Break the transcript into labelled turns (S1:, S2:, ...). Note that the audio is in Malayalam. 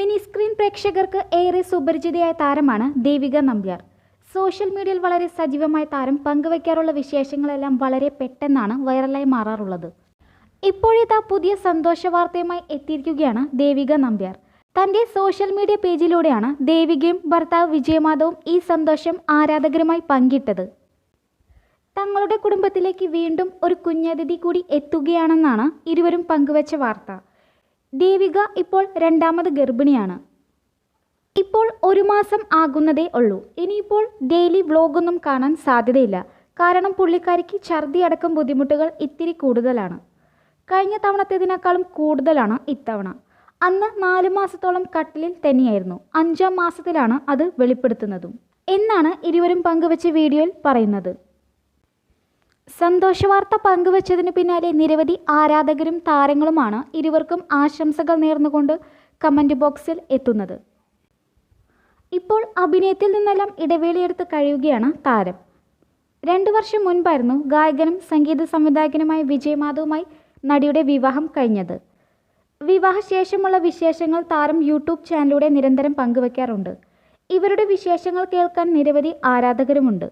S1: മിനി സ്ക്രീൻ പ്രേക്ഷകർക്ക് ഏറെ സുപരിചിതയായ താരമാണ് ദേവിക നമ്പ്യാർ. സോഷ്യൽ മീഡിയയിൽ വളരെ സജീവമായ താരം പങ്കുവയ്ക്കാറുള്ള വിശേഷങ്ങളെല്ലാം വളരെ പെട്ടെന്നാണ് വൈറലായി മാറാറുള്ളത്. ഇപ്പോഴേതാ പുതിയ സന്തോഷ വാർത്തയുമായി എത്തിയിരിക്കുകയാണ് ദേവിക നമ്പ്യാർ. തന്റെ സോഷ്യൽ മീഡിയ പേജിലൂടെയാണ് ദേവികയും ഭർത്താവ് വിജയമാധവും ഈ സന്തോഷം ആരാധകരുമായി പങ്കിട്ടത്. തങ്ങളുടെ കുടുംബത്തിലേക്ക് വീണ്ടും ഒരു കുഞ്ഞതിഥി കൂടി എത്തുകയാണെന്നാണ് ഇരുവരും പങ്കുവച്ച വാർത്ത. ദേവിക ഇപ്പോൾ രണ്ടാമത് ഗർഭിണിയാണ്. ഇപ്പോൾ ഒരു മാസം ആകുന്നതേ ഉള്ളൂ. ഇനിയിപ്പോൾ ഡെയിലി വ്ലോഗൊന്നും കാണാൻ സാധ്യതയില്ല. കാരണം പുള്ളിക്കാരിക്ക് ഛർദി അടക്കം ബുദ്ധിമുട്ടുകൾ ഇത്തിരി കൂടുതലാണ്. കഴിഞ്ഞ തവണത്തേതിനേക്കാളും കൂടുതലാണ് ഇത്തവണ. അന്ന് നാല് മാസത്തോളം കട്ടിലിൽ തന്നെയായിരുന്നു. അഞ്ചാം മാസത്തിലാണ് അത് വെളിപ്പെടുത്തുന്നതും. എന്നാണ് ഇരുവരും പങ്കുവച്ച വീഡിയോയിൽ പറയുന്നത്. സന്തോഷവാർത്ത പങ്കുവച്ചതിന് പിന്നാലെ നിരവധി ആരാധകരും താരങ്ങളുമാണ് ഇരുവർക്കും ആശംസകൾ നേർന്നുകൊണ്ട് കമന്റ് ബോക്സിൽ എത്തുന്നത്. ഇപ്പോൾ അഭിനയത്തിൽ നിന്നെല്ലാം ഇടവേളയെടുത്ത് കഴിയുകയാണ് താരം. രണ്ടു വർഷം മുൻപായിരുന്നു ഗായകനും സംഗീത സംവിധായകനുമായ വിജയമാധവുമായി നടിയുടെ വിവാഹം കഴിഞ്ഞത്. വിവാഹശേഷമുള്ള വിശേഷങ്ങൾ താരം യൂട്യൂബ് ചാനലിലൂടെ നിരന്തരം പങ്കുവയ്ക്കാറുണ്ട് ഇവരുടെ വിശേഷങ്ങൾ കേൾക്കാൻ നിരവധി ആരാധകരുമുണ്ട്.